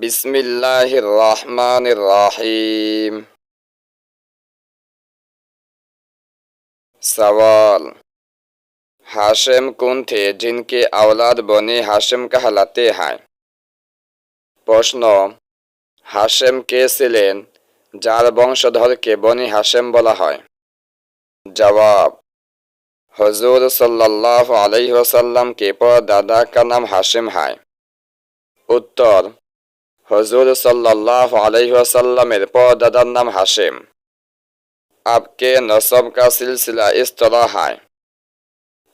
বিসমিল্লাহির রহমানির রহিম सवाल हाशिम कौन थे जिनके औलाद बने हाशिम कहलाते हैं প্রশ্ন হাশেম কে ছিলেন যার বংশধরকে বনি হাশেম বলা হয় জবাব হজুর সাল্লাহ আলহ্লাম के दादा का नाम हाशिम है उत्तर হজুর সাল্লাহ পর দাদার নাম হাসিম আপকে নসব কা সিলসিলা ইস্তলাহায়।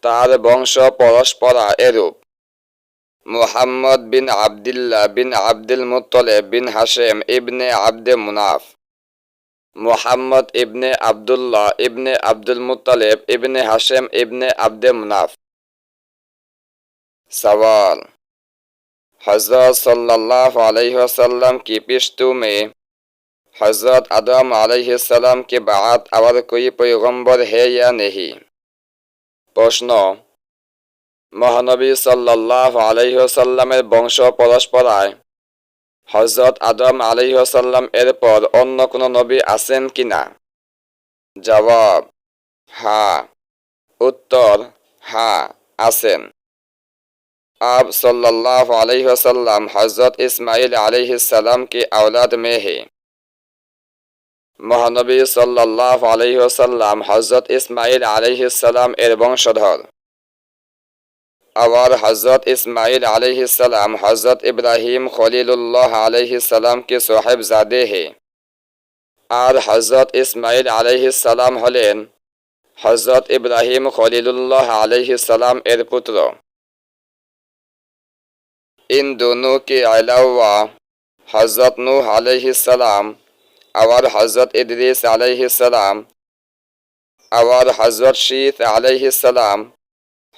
তার বংশ পরস্পরা এরূপ। মুহাম্মদ বিন আবদুল্লাহ বিন আব্দুল মুতলে বিন হাসেম ইবনে আব্দে মুনাফ। মুহাম্মদ ইবনে আবদুল্লাহ ইবনে আব্দুল মুতালেব ইবনে হাসেম ইবনে আব্দে মুনাফ। সওয়াল। হজরত সাল্লাহ আলহ্লামকে পিস্তু মে হজরত আদম আলহিসাল্লাম কে বাদ আবার কই পৈগম্বর হে ইয়া নেহি? প্রশ্ন, মহানবী সাল্লাহ আলহ্লামের বংশ পরস্পরায় হজরত আদম আলহ্লাম এরপর অন্য কোনো নবী আছেন কি না? জবাব হা উত্তর হা আছেন। आप सल्लल्लाहु अलैहि वसल्लम हज़रत इस्माइल अलैहिस्सलाम के औलाद में है মহানবী সাল্লাহ আলহিহসাল্লাম হজরত ইসমাইল আলহিসাল্লাম এর বংশধর আবার হজরত ইসমাইল আলহিসাল্লাম হজরত ইব্রাহিম খলিলুল্লাহ আলহিসাল্লাম के সোহেব জাদে হে আর হজরত ইসমাইল আলহিসাল্লাম হলেন হজরত ইব্রাহিম খলিলুল্লাহ আলহিসাল্লাম এর পুত্র ان دونوں کے علاوہ حضرت نوح علیہ السلام، اور حضرت ادریس علیہ السلام، اور حضرت شیط علیہ السلام،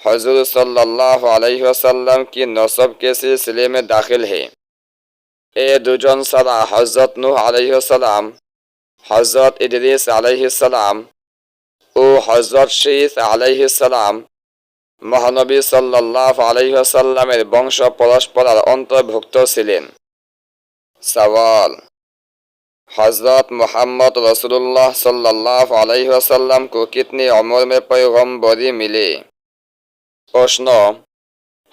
حضور صلی اللہ علیہ وسلم کی نصب کے سلسلے میں داخل ہے اے دجن صلاح حضرت نوح علیہ السلام، حضرت ادریس علیہ السلام، او حضرت شیط علیہ السلام মহানবী সাল্লাহ আলহিহাসাল্লামের বংশ পরস্পরার অন্তর্ভুক্ত ছিলেন। সওয়াল হজরত মোহাম্মদ রসুল্লাহ সাল্লাহ আলহিহাসাল্লাম কো কিতনি অমর মে পয়গম্বরি মিলে? প্রশ্ন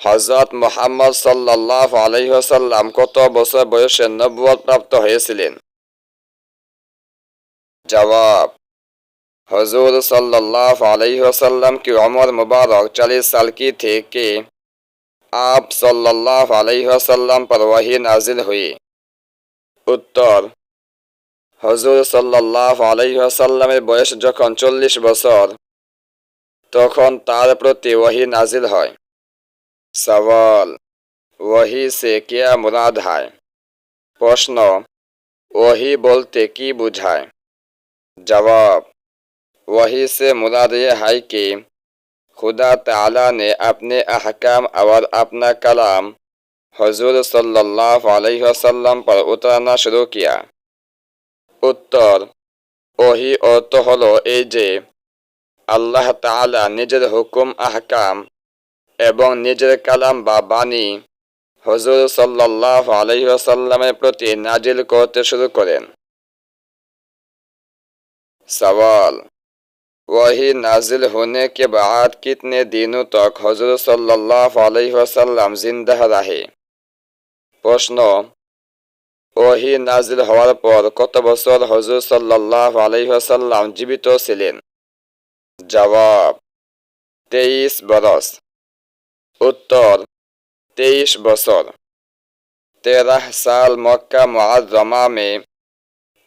হজরত মোহাম্মদ সাল্লাহ আলহিহাসাল্লাম কত বছর বয়সে নব্বত প্রাপ্ত হয়েছিলেন? জবাব حضور صلی اللہ علیہ وسلم کی عمر مبارک چلیس سال کی تھی کہ آپ صلی اللہ علیہ وسلم پر وہی نازل ہوئی۔ اتر۔ حضور صلی اللہ علیہ وسلم باس جہاں چلس بسر۔ تخن تار پرتی وہی نازل ہوئی۔ سوال۔ وہی سے کیا مراد ہے؟ پرشن وہی بولتے کی بجھائیں جواب۔ वही से मुराद ये है कि खुदा ताला ने अपने अहकाम और अपना कलाम हजूर सल्लल्लाहु अलैहि वसल्लम पर उतरना शुरू किया উত্তর ওহি অর্থ হলো এই যে আল্লাহ তালা নিজের হুকুম আহকাম এবং নিজের কালাম বা বাণী হজুর সাল্লাহ আলহিহাসাল্লামের প্রতি নাজিল করতে শুরু করেন सवाल वही নাজিল होने কে बाद कितने दिनों तक हजरत सल्लल्लाहु अलैहि वसल्लम जिंदा প্রশ্ন ওহি নাজিল হওয়ার পর কত বছর হজরত সাল্লাহ আলহিহাসাল্লাম জীবিত ছিলেন? জবাব তেইশ বরস উত্তর তেইশ বছর তেরহ সাল মক্কা মহাজমা মে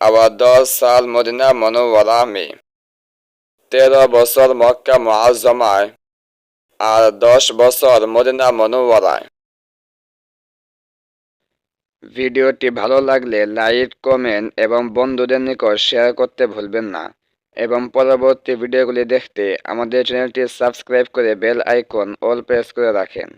আবার দশ সাল মদিনা মনোবরা মে তেরো বছর মক্কা মুআজ্জমায় আর দশ বছর মদিনা মনোবরায় ভিডিওটি ভালো লাগলে লাইক, কমেন্ট এবং বন্ধুদের নিকট শেয়ার করতে ভুলবেন না এবং পরবর্তী ভিডিওগুলি দেখতে আমাদের চ্যানেলটি সাবস্ক্রাইব করে বেল আইকন অল প্রেস করে রাখেন।